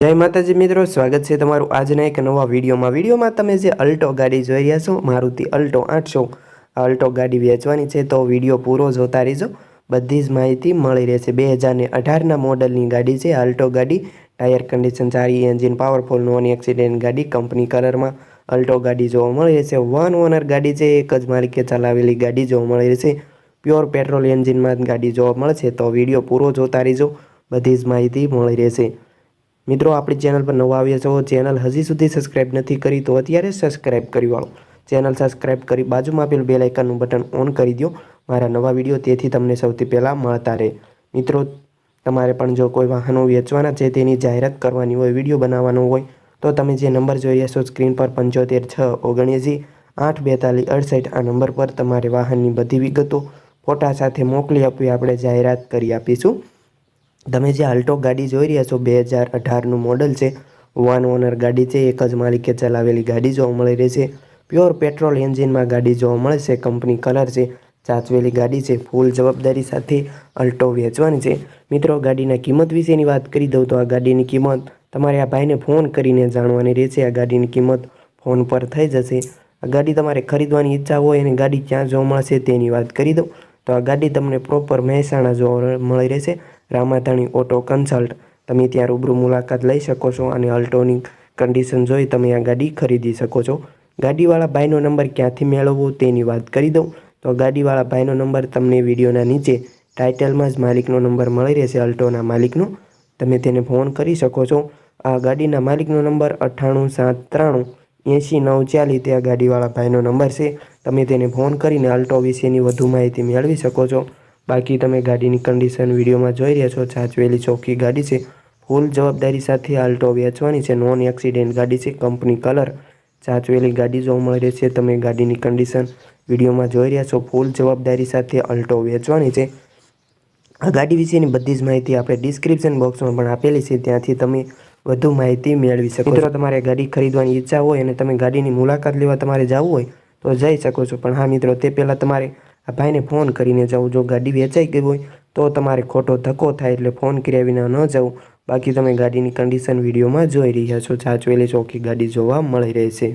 જય માતાજી મિત્રો, સ્વાગત છે તમારું આજના એક નવા વિડીયોમાં. વિડીયોમાં તમે જે અલ્ટો ગાડી જોઈ રહ્યા છો, મારુતિ અલ્ટો આઠસો અલ્ટો ગાડી વેચવાની છે, તો વીડિયો પૂરો જોતા રહેજો. બધી જ માહિતી મળી રહેશે. બે હજારને અઢારના મોડલની ગાડી છે, અલ્ટો ગાડી. ટાયર કન્ડિશન સારી, એન્જિન પાવરફુલ, નોન એક્સિડેન્ટ ગાડી, કંપની કલરમાં અલ્ટો ગાડી જોવા મળી રહેશે. વન ઓનર ગાડી છે, એક જ માલિકે ચલાવેલી ગાડી જોવા મળી રહેશે. પ્યોર પેટ્રોલ એન્જિનમાં ગાડી જોવા મળશે, તો વીડિયો પૂરો જોતા રહેજો. બધી જ માહિતી મળી રહેશે. મિત્રો, આપણી ચેનલ પર નવા આવ્યા છો, ચેનલ હજી સુધી સબસ્ક્રાઇબ નથી કરી, તો અત્યારે સબસ્ક્રાઇબ કરી વાળો. ચેનલ સબસ્ક્રાઇબ કરી બાજુમાં આપેલ બે લાઇકનનું બટન ઓન કરી દો મારા નવા વીડિયો તેથી તમને સૌથી પહેલાં મળતા રહે. મિત્રો, તમારે પણ જો કોઈ વાહનો વેચવાના છે, તેની જાહેરાત કરવાની હોય, વીડિયો બનાવવાનો હોય, તો તમે જે નંબર જોઈ રહ્યા છો, સ્ક્રીન પર પંચોતેર છ ઓગણએંસી આઠ બેતાલીસ અડસઠ, આ નંબર પર તમારે વાહનની બધી વિગતો ફોટા સાથે મોકલી આપવી, આપણે જાહેરાત કરી આપીશું. તમે જે આલ્ટો ગાડી જોઈ રહ્યા છો, બે હજાર અઢારનું મોડલ છે. વન ઓનર ગાડી છે, એક જ માલિકે ચલાવેલી ગાડી જોવા મળી રહી છે. પ્યોર પેટ્રોલ એન્જિનમાં ગાડી જોવા મળે છે કંપની કલર છે, ચાચવેલી ગાડી છે ફૂલ જવાબદારી સાથે અલ્ટો વેચવાની છે. મિત્રો, ગાડીના કિંમત વિશેની વાત કરી દઉં તો આ ગાડીની કિંમત તમારે આ ભાઈને ફોન કરીને જાણવાની રહેશે. આ ગાડીની કિંમત ફોન પર થઈ જશે. આ ગાડી તમારે ખરીદવાની ઈચ્છા હોય અને ગાડી ક્યાં જોવા મળશે તેની વાત કરી દઉં. તો આ ગાડી તમને પ્રોપર મહેસાણા જોવા મળી રહેશે. Ramadhani auto consult. તમે ત્યાં રૂબરૂ મુલાકાત લઈ શકો છો અને અલ્ટોની કન્ડિશન જોઈ તમે આ ગાડી ખરીદી શકો છો. ગાડીવાળા ભાઈનો નંબર ક્યાંથી મેળવવો તેની વાત કરી દઉં. તો ગાડીવાળા ભાઈનો નંબર તમને વિડીયોના નીચે ટાઇટલમાં જ માલિકનો નંબર મળી રહેશે, અલ્ટોના માલિકનો. તમે તેને ફોન કરી શકો છો. આ ગાડીના માલિકનો નંબર અઠ્ઠાણું સાત ત્રાણું એંશી નવ ચાલીસ. તે આ ગાડીવાળા ભાઈનો નંબર છે. તમે તેને ફોન કરીને અલ્ટો વિશેની વધુ માહિતી મેળવી શકો છો. બાકી તમે ગાડીની કન્ડિશન વિડીયોમાં જોઈ રહ્યા છો સાચવેલી ચોખ્ખી ગાડી છે. ફૂલ જવાબદારી સાથે આલ્ટો વેચવાની છે. નોન એક્સિડન્ટ ગાડી છે. કંપની કલર ચાચવેલી ગાડી જોવા મળી રહી છે. તમે ગાડીની કન્ડિશન વિડીયોમાં જોઈ રહ્યા છો. ફૂલ જવાબદારી સાથે અલ્ટો વેચવાની છે. આ ગાડી વિશેની બધી જ માહિતી આપણે ડિસ્ક્રિપ્શન બોક્સમાં પણ આપેલી છે. ત્યાંથી તમે વધુ માહિતી મેળવી શકો મિત્રો, તમારે ગાડી ખરીદવાની ઈચ્છા હોય અને તમે ગાડીની મુલાકાત લેવા તમારે જવું હોય તો જઈ શકો છો. પણ હા મિત્રો, તે પહેલાં તમારે આ ભાઈને ફોન કરીને જવું જો ગાડી વેચાઈ ગઈ હોય તો તમારે ખોટો ધક્કો થાય એટલે ફોન કર્યા વિના ન જવું બાકી તમે ગાડીની કન્ડિશન વિડીયોમાં જોઈ રહ્યા છો. ચાચવેલી ચોખ્ખી ગાડી જોવા મળી રહેશે